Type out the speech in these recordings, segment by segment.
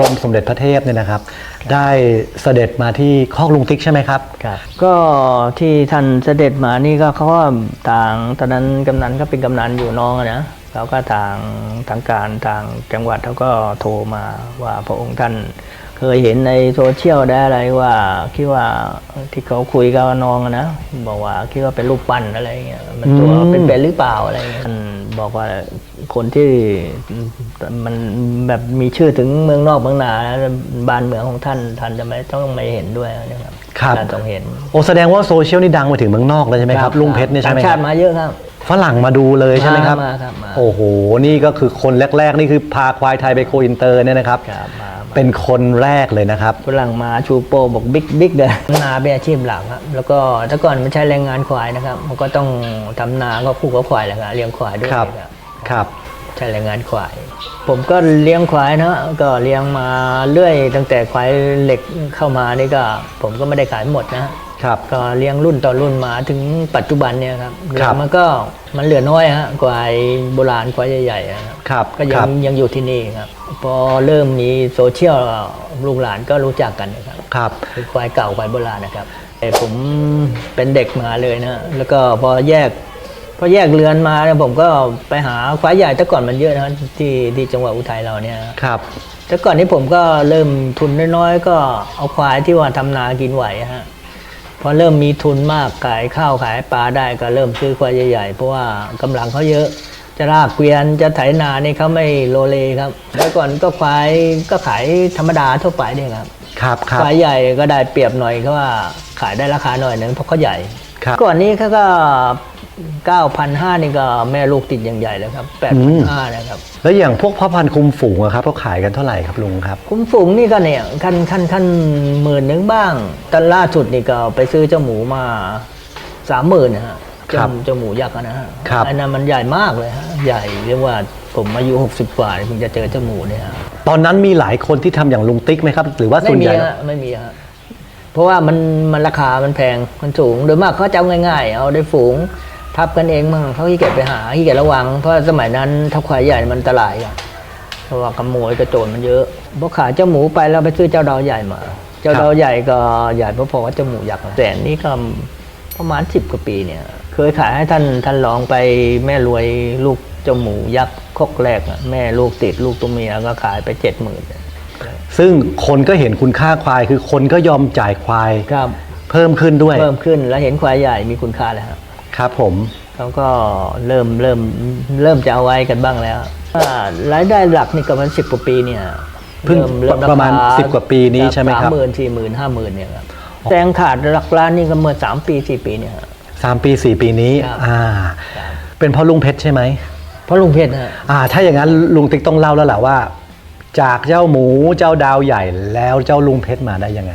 รมสมเด็จพระเทพเนี่ยนะครับ ได้เสด็จมาที่คอกลุงติ๊กใช่ไหมครับ ครับ ก็ที่ท่านเสด็จมานี่ก็เขาว่าต่างตอนนั้นกำนันก็เป็นกำนันอยู่น้องอะนะแล้วก็ทางทางการทางจังหวัดเขาก็โทรมาว่าพระองค์ท่าน เคยเห็นในโซเชียลได้อะไรว่าคิดว่าที่เขาคุยกับน้องอะนะบอกว่าคิดว่าเป็นรูปปั้นอะไรเงี้ยมันตัวอืมเป็นเป็นหรือเปล่าอะไรเงี้ยท่านบอกว่าคนที่มันแบบมีชื่อถึงเมืองนอกเมืองนาบ้านเมืองของท่านท่านจะไม่ต้องไม่เห็นด้วยนะครับครับท่านต้องเห็นโอ้แสดงว่าโซเชียลนี่ดังไปถึงเมืองนอกเลยใช่ไหมครับลุงเพชรเนี่ยใช่ไหมต่างคชารับติมาเยอะครับฝรั่งมาดูเลยใช่ไหมครับมาครับมาโอ้โห นี่ก็คือคนแรก ๆ นี่คือพาควายไทยไปโคอินเตอร์เนี่ยนะครับครับมามา เป็นคนแรกเลยนะครับ ฝรั่งมาชูโปรบอกบิ๊กบิ๊กเลยนาเป็นอาชีพหลักครับแล้วก็ถ้าก่อนมันใช้แรงงานควายนะครับ มันก็ต้องทำนาก็คู่กับควายแหละครับเลี้ยงควายด้วยครับครับครับ ใช้แรงงานควาย ผมก็เลี้ยงควายนะก็เลี้ยงมาเรื่อย ตั้งแต่ควายเหล็กเข้ามานี่ก็ ผมก็ไม่ได้ขายหมดนะ ครับ ก็เลี้ยงรุ่นต่อรุ่นมาถึงปัจจุบันเนี่ยครับครับแล้วมันก็มันเหลือน้อยฮะควายโบราณควายใหญ่ๆอะครับ ครับก็คยัรังบ ยังอยู่ที่นี่ครับ พอเริ่มมีโซเชียลลูกหลานก็รู้จักกันนะครับครับ เป็นควายเก่าควายโบราณนะครับแต่ผมเป็นเด็กมาเลยนะแล้วก็พอแยก พอแยกเรือนมาเนี่ยผมก็ไปหาควายใหญ่แต่ก่อนมันเยอะนะที่ที่จังหวัดอุทัยเราเนี่ยครับ แต่ก่อนนี้ผมก็เริ่มทุนน้อยๆ ก็เอาควายที่ว่าทำนากินไหวฮะ พอเริ่มมีทุนมากขายข้าวขายปลาได้ก็เริ่มซื้อควายใหญ่ๆเพราะว่ากำลังเขาเยอะ จะลากเกวียนจะไถนานี่เขาไม่โลเลครับแล้วก่อนก็ควายก็ขายธรรมดาทั่วไปเนี่ยครับครับครับควายใหญ่ก็ได้เปรียบหน่อยเขาว่าขายได้ราคาหน่อยหนึงเพราะเขาใหญ่ครับก่อนนี้เขาก็ 9,500นี่ก็แม่ลูกติดอย่างใหญ่แล้วครับอืม8,500นะครับ แล้วอย่างพวกพ่อพันธุ์คุมฝูงอะครับเขาขายกันเท่าไหร่ครับลุงครับ คุ้มฝูงนี่ก็เนี่ยขั้นขั้นขั้นหมื่นหนึ่งบ้างตอนล่าสุดนี่ก็ไปซื้อเจ้าหมูมาสามหมื่นนะฮะครัเจ้าบเจ้าหมูยักษ์อะนะฮะครับ อันนั้นมันใหญ่มากเลยฮะใหญ่เรียกว่าผมอายุ60กว่าเพิ่งจะเจอเจ้าหมูเนี่ยฮะ ตอนนั้นมีหลายคนที่ทำอย่างลุงติ๊กไหมครับ หรือว่าไม่ส่วนมีใหญ่ ฮะไม่มีฮะเพราะว่ามันมันราคามันแพงมันสูงโดยมากเขาจะเอาง่าย ๆ เอาได้ฝูง ทับกันเองมั่งเขาขี้เกียจไปหาขี้เกียจระวัง เพราะสมัยนั้นถ้าควายใหญ่มันอันตรายอะเพราะว่าขโมยกระโจนมันเยอะพอขายเจ้าหมูไปแล้วไปซื้อเจ้าดาวใหญ่มา เจ้าดาวใหญ่ก็ใหญ่พอๆกับเจ้าหมูยักษ์แต่นี่ก็ประมาณสิบกว่าปีเนี่ย เคยขายให้ท่านท่านลองไปแม่รวยลูกเจ้าหมูยักษ์คอกแรกอะแม่ลูกติดลูกตัวเมียก็ขายไปเจ็ดหมื่นซึ่งคนก็เห็นคุณค่าควายคือคนก็ยอมจ่ายควายครับเพิ่มขึ้นด้วย เพิ่มขึ้นแล้วเห็นควายใหญ่มีคุณค่าแล้วครับ ครับผม เขาก็เริ่มเริ่มเริ่มจะเอาไว้กันบ้างแล้วว่ารายได้หลักนี่ก็มันสิบกว่าปีเนี่ยเพิ่งประมาณ10กว่าปีนี้ใช่ไหมครับสามหมื่นสี่หมื่นห้าหมื่นเนี่ยครับแซงขาดหลักล้านนี่ก็เมื่อสามปีสี่ปีเนี่ยครับสามปีสี่ปีนี้ครับอ่าครับเป็นเพราะลุงเพชรใช่ไหมเพราะลุงเพชรนะฮะอ่า ถ้าอย่างนั้นลุงติ๊กต้องเล่าแล้วแหละว่า จากเจ้าหมูเจ้าดาวใหญ่แล้วเจ้าลุงเพชรมาได้ยังไง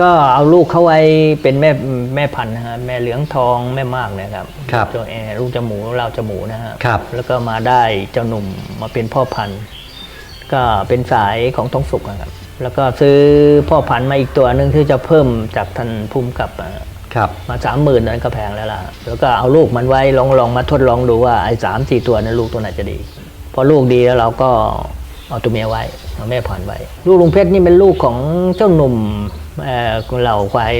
ก็เอาลูกเขาไว้เป็นแม่แม่พันธุ์นะฮะแม่เหลืองทองแม่มากเนี่ยครับครับตัวแอร์ลูกจมูกเราจมูกนะฮะครับ แล้วก็มาได้เจ้าหนุ่มมาเป็นพ่อพันธุ์ ก็เป็นสายของทองสุกอะครับ แล้วก็ซื้อพ่อพันธุ์มาอีกตัวหนึ่งที่จะเพิ่มจากท่านภูมิกับอะครับมาสามหมื่นนั้นก็แพงแล้วล่ะ แล้วก็เอาลูกมันไว้ลองลองมาทดลองดูว่าไอ้สามสี่ตัวนั้นลูกตัวไหนจะดี พอลูกดีแล้วเราก็เอาตัวเมียไว้เอาแม่พันธุ์ไว้ ลูกลุงเพชรนี่เป็นลูกของเจ้าหนุ่ม เอ่อเหล่าควาย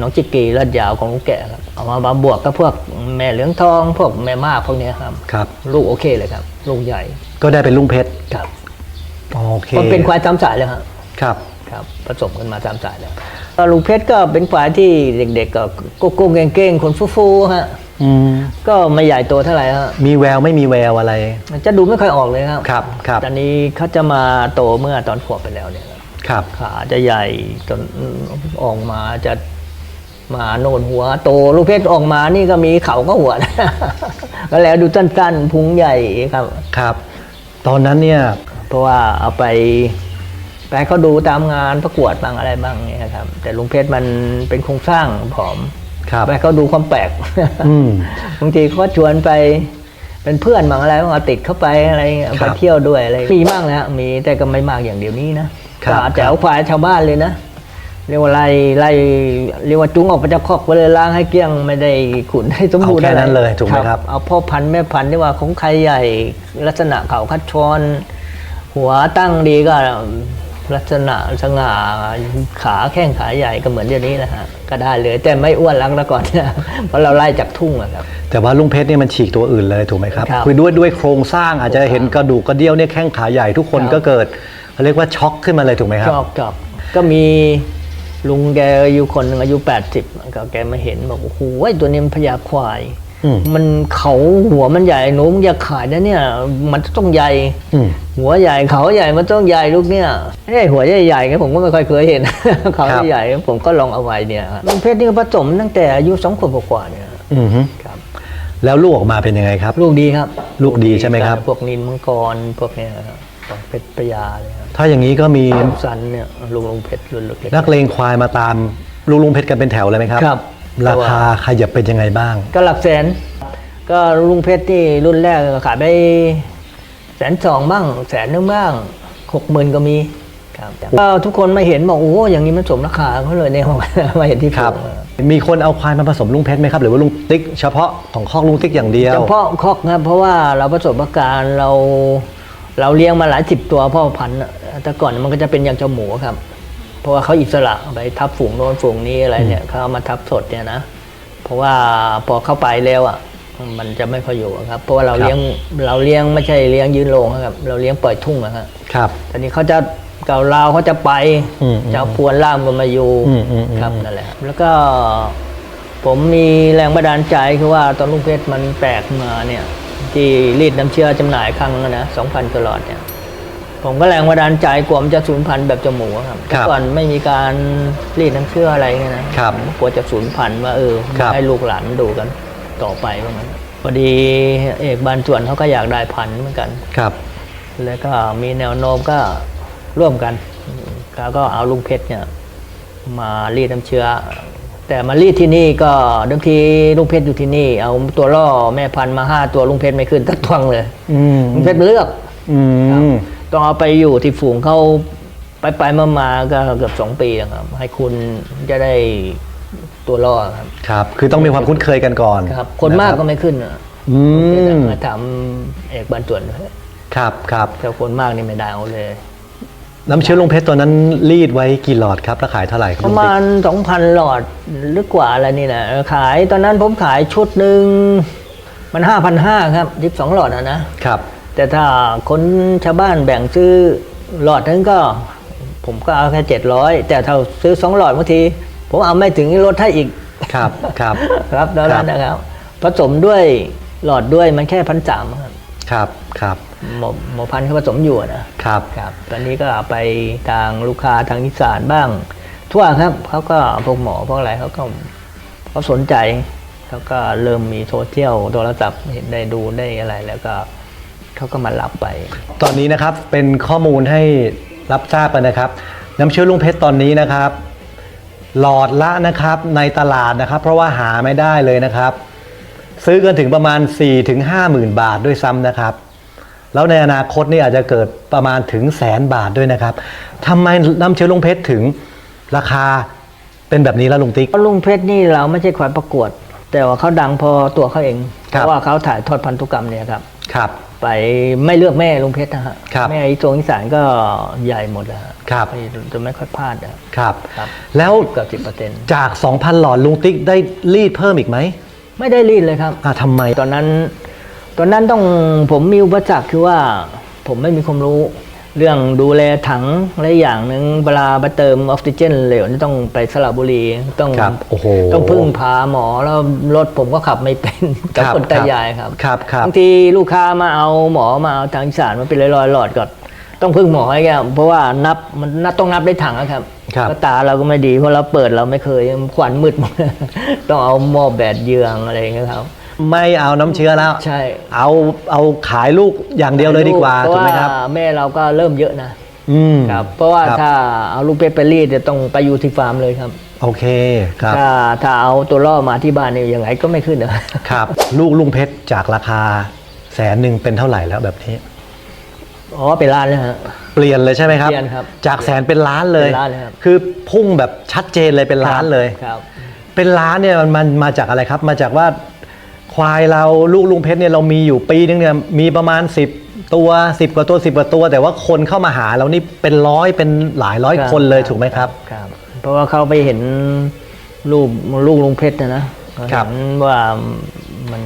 น้องจิกกีลาดยาวของลุงแก่ครับเอามามาบวกกับพวกแม่เหลืองทอง พวกแม่มากพวกเนี้ยครับครับ ลูกโอเคเลยครับ ลูกใหญ่ ก็ได้เป็นลุงเพชรครับโอเคมันเป็นควายตามสายเลยครับครับครับผสมกันมาตามสายแล้วก็ลุงเพชรก็เป็นควายที่เด็ก ๆ ก็โก้ๆเก้งๆคนฟูๆฮะอืมก็ไม่ใหญ่โตเท่าไหร่ฮะมีแววไม่มีแววอะไร มันจะดูไม่ค่อยออกเลยครับ ครับครับตอนนี้เขาจะมาโตเมื่อตอนขวบไปแล้วเนี่ย ครับครับ ขาจะใหญ่จนออกมาจะมาโนนหัว โตลูกเพชรออกมานี่ก็มีเขาก็หัวนะก็แล้วดูสั้นๆพุงใหญ่ครับครับ ตอนนั้นเนี่ย เพราะว่าเอาไปไปเขาดูตามงานประกวดบ้างอะไรบ้างเนี่ยครับ แต่ลุงเพชรมันเป็นโครงสร้างผอมครับไปเขาดูความแปลกอืมบางทีเขาก็ชวนไปเป็นเพื่อนบางอะไรบางเอาติดเข้าไปอะไรเงี้ยครัไปบเที่ยวด้วยอะไรมีบ้างนะฮะมีแต่ก็ไม่มากอย่างเดียวนี้นะ ครับก็แต่เอาควายชาวบ้านเลยนะเรียกว่าไล่ไล่เรียกว่าจุงออกไปจากคอกไปเลยล้างให้เกลี้ยงไม่ได้ขุนให้สมบูรณ์เอาแค่นั้นอะรเลยถูกไหมครับ เอาพ่อพันธุ์แม่พันธุ์ที่ว่าของใครใหญ่ลักษณะเขาคัดชอนหัวตั้งดีก็ลักษณะสง่าขาแข้งขาใหญ่ก็เหมือนเดี๋ยวนี้นะฮะก็ได้เลย แต่ไม่อ้วนรักแล้วก่อนเพราะเราไล่จากทุ่งอะครับ แต่ว่าลุงเพชรเนี่ยมันฉีกตัวอื่นเลยถูกไหมครับครับคือด้วยด้วยโครงสร้างอาจจะเห็นกระดูกกระเดี่ยวเนี่ยแข้งขาใหญ่ทุกคนครับ ก็เกิด เขาเรียกว่าช็อกขึ้นมาเลยถูกไหมครับจอกจอกก็มีลุงแกอยู่คนหนึ่งอายุ 80ก็แกมาเห็นบอกโอ้โหไอ้ตัวนี้มันพญาควายอืมมันเขาหัวมันใหญ่หนูมึงอย่าขายนะเนี่ย มันต้องใหญ่อืมหัวใหญ่เขาใหญ่มันต้องใหญ่ลูกเนี่ยไอ้หัวใหญ่ๆไงผมก็ไม่ค่อยเคยเห็น เขาครับใหญ่ๆผมก็ลองเอาไว้เนี่ยลุงเพชรนี่ก็ผสมตั้งแต่อายุสองขวบกว่าๆเนี่ยอืมฮึครับแล้วลูกออกมาเป็นยังไงครับ ลูกดีครับ ลูกดีใช่ไหมครับ พวกนินมังกรพวกเนี้ยครับ ของเพชรพญาเลยครับถ้าอย่างนี้ก็มีสันเนี่ยลุงลุงเพชรรุ่นเล็กนักเลงควายมาตามลุงลุงเพชรกันเป็นแถวเลยไหมครับครับ ราคาขยับเป็นยังไงบ้าง ก็หลักแสน ก็ลุงเพชรที่รุ่นแรกก็ขายไปแสนสองบ้างแสนนึงบ้างหกหมื่นก็มีครับก็ทุกคนมาเห็นบอกโอ้โหอย่างนี้มันสมราคาเขาเลยในห้องมาเห็นที่ครับฝูงมีคนเอาควายมาผสมลุงเพชรไหมครับ หรือว่าลุงติ๊กเฉพาะของคอกลุงติ๊กอย่างเดียว เฉพาะคอกครับเพราะว่าเราประสบการณ์เรา เราเลี้ยงมาหลายสิบตัวพ่อพันธุ์อะแต่ก่อนมันก็จะเป็นอย่างเจ้าหมูครับ เพราะว่าเขาอิสระไปทับฝูงโน้นฝูงนี้อะไรเนี่ยเขาเอามาทับสดเนี่ยนะ เพราะว่าพอเข้าไปแล้วอะมันจะไม่ค่อยอยู่ครับ เพราะว่าเราครับเลี้ยงเราเลี้ยงไม่ใช่เลี้ยงยืนโรงครับ เราเลี้ยงปล่อยทุ่งนะครับครับตอนนี้เขาจะเกาลาวเขาจะไปอืมอืมจะเอาพวนล่ามกันมาอยู่อืมอืมอืมครับนั่นแหละครับแล้วก็ผมมีแรงบันดาลใจคือว่าตอนลุงเพชรมันแปลกมาเนี่ย ที่รีดน้ำเชื่อจำหน่ายครั้งนะสองพันตลอดเนี่ย ผมก็แรงบันดาลใจกลัวมันจะสูญพันธุ์แบบจมูกอะครับครับแต่ก่อนไม่มีการรีดน้ำเชื่ออะไรเงี้ยนะครับผมกลัวจะสูญพันธุ์ว่าเออครับให้ลูกหลานดูกันต่อไปว่างั้นพอดีเอกบานส่วนเขาก็อยากได้พันธุ์เหมือนกัน ครับ แล้วก็มีแนวโน้มก็ร่วมกันเขาก็เอาลุงเพชรเนี่ย มารีดน้ำเชื้อ แต่มารีดที่นี่ก็เดิมทีลุงเพชรอยู่ที่นี่ เอาตัวล่อแม่พันธุ์มาห้าตัวลุงเพชรไม่ขึ้นตักทวงเลยอืมลุงเพชรเลือกอืมต้องเอาไปอยู่ที่ฝูงเขาไปไปมามาก็เกือบสองปีแล้วครับ ให้คุณจะได้ตัวล่อครับ ครับ คือต้องมีความคุ้นเคยกันก่อนครับ คนมากก็ะรับไม่ขึ้นอะอืมมาถามเอกบรรจวนด้วยครับครับแต่คนมากนี่ไม่ได้เอาเลย น้ำเชื้อลุงเพชรตัวนั้นรีดไว้กี่หลอดครับแล้วขายเท่าไหร่ครับปลุระงมาติ๊กณสองพันหลอดหรือกว่าอะไรนี่นะขายตอนนั้นผมขายชุดหนึ่งมันห้าพันห้าครับยิบสองหลอดอะนะ ครับ แต่ถ้าคนชาวบ้านแบ่งซื้อหลอดนึงก็ ผมก็เอาแค่เจ็ดร้อยแต่ถ้าซื้อสองหลอดบางที ผมเอาไม่ถึงลดให้อีก ครับ ครับ ครับตอนนั้นนะครับ ผสมด้วยหลอดด้วยมันแค่พันสามครับ ครับครับหมอหมอพันธุ์เขาผสมอยู่อะนะครับครับตอนนี้ก็ไปทางลูกค้าทางอีสานบ้าง ทั่วครับเขาก็พวกหมอพวกอะไรเขาก็เขาสนใจเขาก็เริ่มมีโซเชียลโทรศัพท์เห็นได้ดูได้อะไรแล้วก็เขาก็มารับไป ตอนนี้นะครับเป็นข้อมูลให้รับทราบกันนะครับ น้ำเชื้อลุงเพชรตอนนี้นะครับ หลอดละนะครับในตลาดนะครับ เพราะว่าหาไม่ได้เลยนะครับ ซื้อกันถึงประมาณ 4-5ถึงหมื่นบาทด้วยซ้ำนะครับ แล้วในอนาคตนี่อาจจะเกิดประมาณถึงแสนบาทด้วยนะครับทำไมน้ำเชื้อลุงเพชรถึงราคาเป็นแบบนี้แล้วลุงติ๊กเพราะลุงเพชรนี่เราไม่ใช่ควายประกวด แต่ว่าเขาดังพอตัวเขาเอง เพครับราะว่าเขาถ่ายทอดพันธุกรรมเนี่ยครับครับไปไม่เลือกแม่ลุงเพชรนะฮะครับแม่อีโจงอีสานก็ใหญ่หมดแล้วฮะครับไม่จะไม่ค่อยพลาดอะครับครับ แล้วเกือบสิบเปอร์เซ็นต์จาก 2,000 หลอดลุงติ๊กได้รีดเพิ่มอีกไหม ไม่ได้รีดเลยครับอ่าทำไมตอนนั้น ตอนนั้นต้องผมมีอุปสรรคคือว่าผมไม่มีความรู้ เรื่องดูแลถังอะไรอย่างหนึ่งเวลาไปเติมออกซิเจนเหลวนี่ต้องไปสระบุรีต้องครับโอ้โหต้องพึ่งพาหมอแล้วรถผมก็ขับไม่เป็นกับครับคนตายายครับครับครับบางทีลูกค้ามาเอาหมอมาเอาทางอีสารมันเป็นร้อยๆหลอดก่อนต้องพึ่งหมอให้แกเพราะว่านับมันนับต้องนับได้ถังอะครับครับ ก็ตาเราก็ไม่ดี เพราะเราเปิดเราไม่เคยขวัญมืดหมดต้องเอาหม้อแบดเยืองอะไรอย่างเงี้ยครับ ไม่เอาน้ำเชื้อแล้ว ใช่ เอาเอาขายลูกอย่างเดียวเลยดีกว่าเพถูราะกไหมว่าครับแม่เราก็เริ่มเยอะนะอืมครับเพราะว่าครับถ้าเอาลูกเพชรไปรีดจะต้องไปอยู่ที่ฟาร์มเลยครับโอเคครับถ้าถ้าเอาตัวล่อมาที่บ้านนี่ยังไงก็ไม่ขึ้นนะครับครับ ลูกลุงเพชรจากราคาแสนหนึ่งเป็นเท่าไหร่แล้วแบบนี้อ๋อเป็นร้านเลยฮะเป ลี่ยนเลยใช่ไหมครับ เปลี่ยนครับจากแสนเป็นล้านเลย เป็นล้านเลยครับ คือพุ่งแบบชัดเจนเลยเป็นล้านเลย ครับ เป็นล้านเนี่ยมันมันมาจากอะไรครับ มาจากว่าควายเราลูกลุงเพชรเนี่ยเรามีอยู่ปีนึงเนี่ยมีประมาณ 10 ตัวสิบกว่าตัวสิบกว่าตัว แต่ว่าคนเข้ามาหาเรานี่เป็นร้อยเป็นหลายร้อยคนเลยถูกไหมครับ ครับ เพราะว่าเขาไปเห็นรูปลูกลุงเพชรนะนะเขาครับเห็นว่ามัน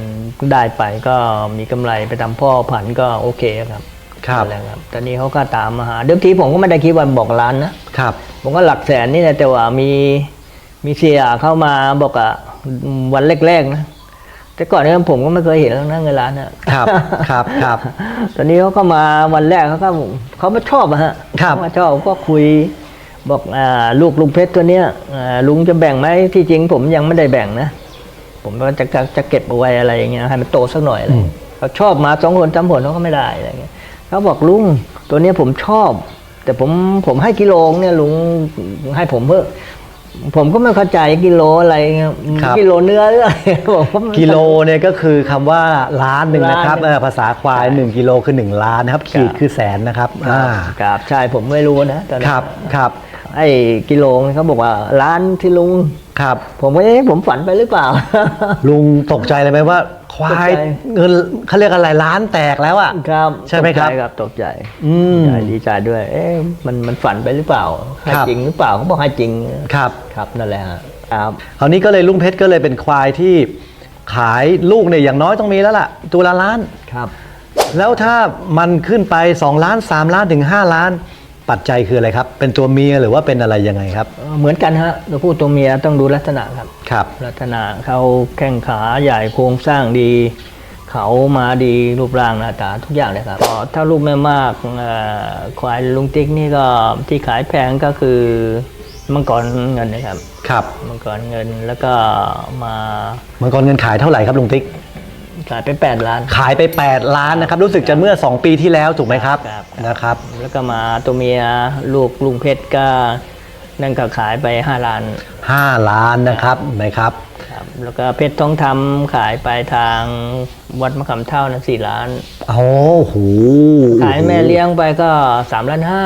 ได้ไปก็มีกำไรไปทำพ่อผันก็โอเคครับ ครับ นั่นแหละครับตอนนี้เขาก็ตามมาหาเดิมทีผมก็ไม่ได้คิดว่าบอกล้านนะครับ ผมก็หลักแสนนี่แหละแต่ว่ามีมีเสียเข้ามาบอกอะวันแรกๆนะแต่ก่อนนี้ผมก็ไม่เคยเห็นแล้วนะเงินล้านนะครับครับครับตอนนี้เขาก็มาวันแรกเขาก็เขามาชอบอะฮะครับเขามาชอบก็คุยบอกอ่าลูกลุงเพชรตัวเนี้ยอ่าลุงจะแบ่งไหมที่จริงผมยังไม่ได้แบ่งนะผมก็จะจะจะเก็บเอาไว้อะไรอย่างเงี้ยให้มันโตสักหน่อยอะไรอย่างเงี้ยเขาชอบมาสองคนสามคนเขาก็ไม่ได้อะไรอย่างเงี้ย เขาบอกลุงตัวเนี้ยผมชอบ แต่ผมผมให้กิโลเนี่ยลุงให้ผมเพิ่มผมก็ไม่เข้าใจกิโลอะไรเงี้ยครับกิโลเนื้อหรืออะไรผมก็ไม่กิโลเนี่ยก็คือคำว่าล้านหนึ่งนะครับล้านหนึ่งเออภาษาควายใช่หนึ่งกิโลคือหนึ่งล้านนะครับ ขีดคือแสนนะครับอ่าครับใช่ผมไม่รู้นะตอนนั้นครับครับไอ้กิโลเขาบอกว่าร้านที่ลุง ครับ ผมก็เอ๊ะผมฝันไปหรือเปล่า ลุงตกใจเลยไหมว่า ควายตกใจ เงินเขาเรียกอะไรล้านแตกแล้วอะ ครับใช่ไหมครับตกใจครับตกใจอืมใช่ดีใจด้วย เอ๊ะมันมันฝันไปหรือเปล่าให้ครับ จริงหรือเปล่าเขาบอกให้จริงครับครับนั่นแหละฮะครับ คราวนี้ก็เลยลุงเพชรก็เลยเป็นควายที่ขายลูกเนี่ยอย่างน้อยต้องมีแล้วล่ะ ตัวละล้าน ครับ แล้วถ้ามันขึ้นไป 2 ล้าน 3 ล้านถึง 5 ล้าน ปัจจัยคืออะไรครับ เป็นตัวเมียหรือว่าเป็นอะไรยังไงครับเอ่อเหมือนกันฮะตัวผู้ตัวเมียต้องดูลักษณะครับ ครับ ลักษณะเขาแข้งขาใหญ่โครงสร้างดี เขามาดีรูปร่างหน้าตาทุกอย่างเลยครับก็ถ้าลูกไม่มากเอ่อควายลุงติ๊กนี่ก็ที่ขายแพงก็คือมังกรเงินนะครับ ครับ มังกรเงินแล้วก็มา มังกรเงินขายเท่าไหร่ครับลุงติ๊ก ขายไปแปดล้าน ขายไป 8 ล้านนะครับ รู้สึกจะเมื่อ 2 ปีที่แล้วถูกไหมครับครับ นะครับ แล้วก็มาตัวเมียลูกลุงเพชรก็นั่นก็ขายไปห้าล้าน 5 ล้านนะครับนะครับ ครับแล้วก็เพชรทองทำขายไปทางวัดมะขามเท่านะสี่ล้าน โอ้โหขายแม่เลี้ยงไปก็สามล้านห้า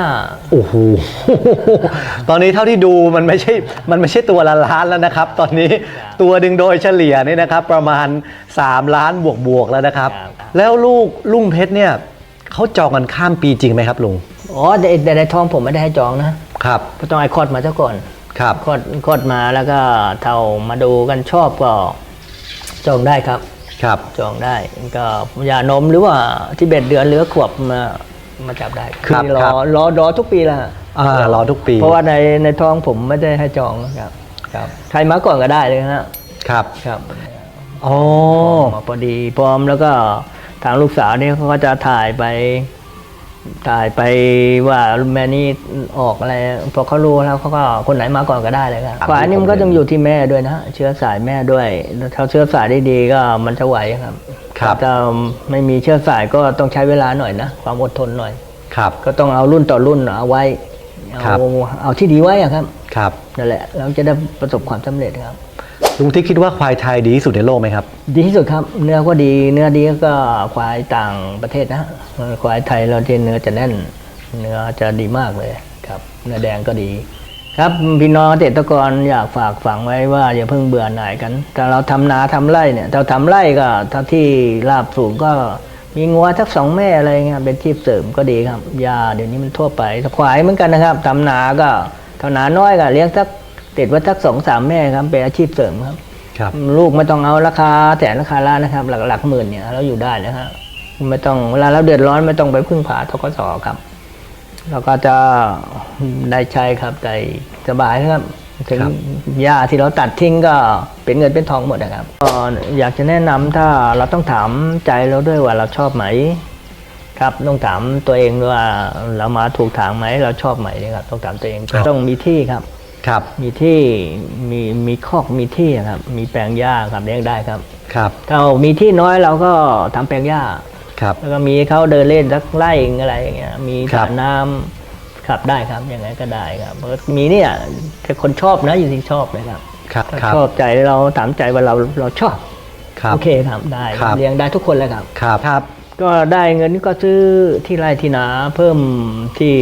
โอ้โหตอนนี้เท่าที่ดูมันไม่ใช่มันไม่ใช่ตัวละล้านแล้วนะครับ ตอนนี้ตัวดึงโดยเฉลี่ยนี่นะครับ ประมาณ 3 ล้านบวกบวกๆแล้วนะครับ แล้วลูกลุงเพชรเนี่ยเขาจองกันข้ามปีจริงไหมครับลุงอ๋อแต่แต่ในทองผมไม่ได้ให้จองนะครับเพราะต้องไอคอดมาซะก่อน ครับคอดคอดมาแล้วก็เท่ามาดูกันชอบก็จองได้ครับ ครับ จองได้ก็ยานมหรือว่าที่เบ็ดเดือนเหลือขวบมามาจับได้ครับรครัอบรอรอทุกปีละอ่ารอทุกปี เพราะว่าในในท้องผมไม่ได้ให้จองนะครับครับใครมาก่อนก็ได้เลยฮะครับครับอ๋อมาพอดีพร้อมแล้วก็ทางลูกสาวเนี่ยเขาก็จะถ่ายไป ถ่ายไปว่าแม่นี่ออกอะไรพอเขารู้แล้วเขาก็คนไหนมาก่อนก็ได้เลยครับขวานี่มันก็ต้องอยู่ที่แม่ด้วยนะฮะเชื้อสายแม่ด้วยแล้วถ้าเชื้อสายได้ดีก็มันจะไหวครับครับถ้าไม่มีเชื้อสายก็ต้องใช้เวลาหน่อยนะความอดทนหน่อยครับ ก็ต้องเอารุ่นต่อรุ่นเอาไว้ครัเอาบเอาที่ดีไว้อะครับ ครับนั่นแหละเราจะได้ประสบความสำเร็จครับ ลุงที่คิดว่าควายไทยดีที่สุดในโลกไหมครับ ดีที่สุดครับ เนื้อก็ดีเนื้อดีก็ควายต่างประเทศนะควายไทยเราที่เนื้อจะแน่น เนื้อจะดีมากเลยครับเนื้อแดงก็ดี ครับพี่น้องเกษตรกรอยากฝากฝังไว้ว่าอย่าเพิ่งเบื่อหน่ายกันถ้าเราทำนาทำไร่เนี่ยเราทำไร่ก็ถ้าที่ราบสูงก็มีงัวทักสองแม่อะไรเงี้ยเป็นที่เสริมก็ดีครับยาเดี๋ยวนี้มันทั่วไปควายเหมือนกันนะครับทำนาก็ถ้านาน้อยก็เลี้ยงสัก ติดไว้สักสองสามแม่ครับเป็นอาชีพเสริมครับครับลูกไม่ต้องเอาราคาแสนราคาล้านนะครับ หลักหลักหมื่นเนี่ยเราอยู่ได้นะฮะไม่ต้องเวลาเราเดือดร้อนไม่ต้องไปพึ่งพาทกสครับเราก็จะได้ใช้ครับได้สบายครับถึงครับหญ้าที่เราตัดทิ้งก็เป็นเงินเป็นทองหมดนะครับก็อยากจะแนะนำถ้าเราต้องถามใจเราด้วยว่าเราชอบไหม ครับต้องถามตัวเองด้วยว่าเรามาถูกทางไหมเราชอบไหมนะครับต้องถามตัวเองครับต้องมีที่ครับ ครับมีที่มีมีคอกมีที่ครับ มีแปลงหญ้าครับเลี้ยงได้ครับ ครับถ้ามีที่น้อยเราก็ทำแปลงหญ้าครับ แล้วก็มีเขาเดินเล่นสักไร่อะไรอย่างเงี้ย มีครัสระบน้ำขับได้ครับยังไงก็ได้ครับเพราะมีเนี่ยแต่คนชอบนะอยู่ที่ชอบเลยครับครับถ้าครับชอบใจเราถามใจว่าเราเราชอบครับโอเคครับได้ครับเลี้ยงได้ทุกคนเลยครับครับครับ ก็ได้เงินก็ซื้อที่ไร่ที่นาเพิ่มที่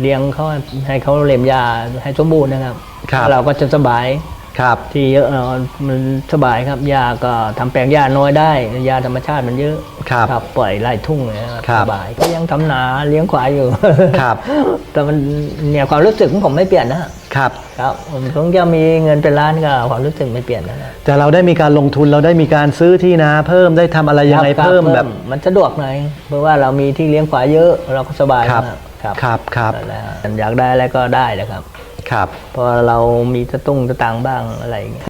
เลี้ยงเขาให้เขาเลี้ยงยาให้สมบูรณ์นะครับ ครับ เราก็จะสบายครับ ที่เยอะเนอะมันสบายครับยาก็ทำแปลงหญ้าน้อยได้ยาธรรมชาติมันเยอะครับปล่อยไร่ทุ่งเลยนะครับครับ สบายก็ยังทำนาเลี้ยงควายอยู่ ครับ แต่มันเนี่ยความรู้สึกของผมไม่เปลี่ยนนะ ครับ ครับผมถึงจะมีเงินเป็นล้านก็ความรู้สึกไม่เปลี่ยนนะ แต่เราได้มีการลงทุนเราได้มีการซื้อที่นาเพิ่มได้ทำอะไรยังไงครับเพิ่มแบบ มันสะดวกหน่อยเพราะว่าเรามีที่เลี้ยงควายเยอะเราก็สบายครับมากครับครับครับนั่นแหละอยากได้อะไรก็ได้นะครับ ครับ เพราะเรามีสตุ้งสตางค์บ้างอะไรอย่างเงี้ย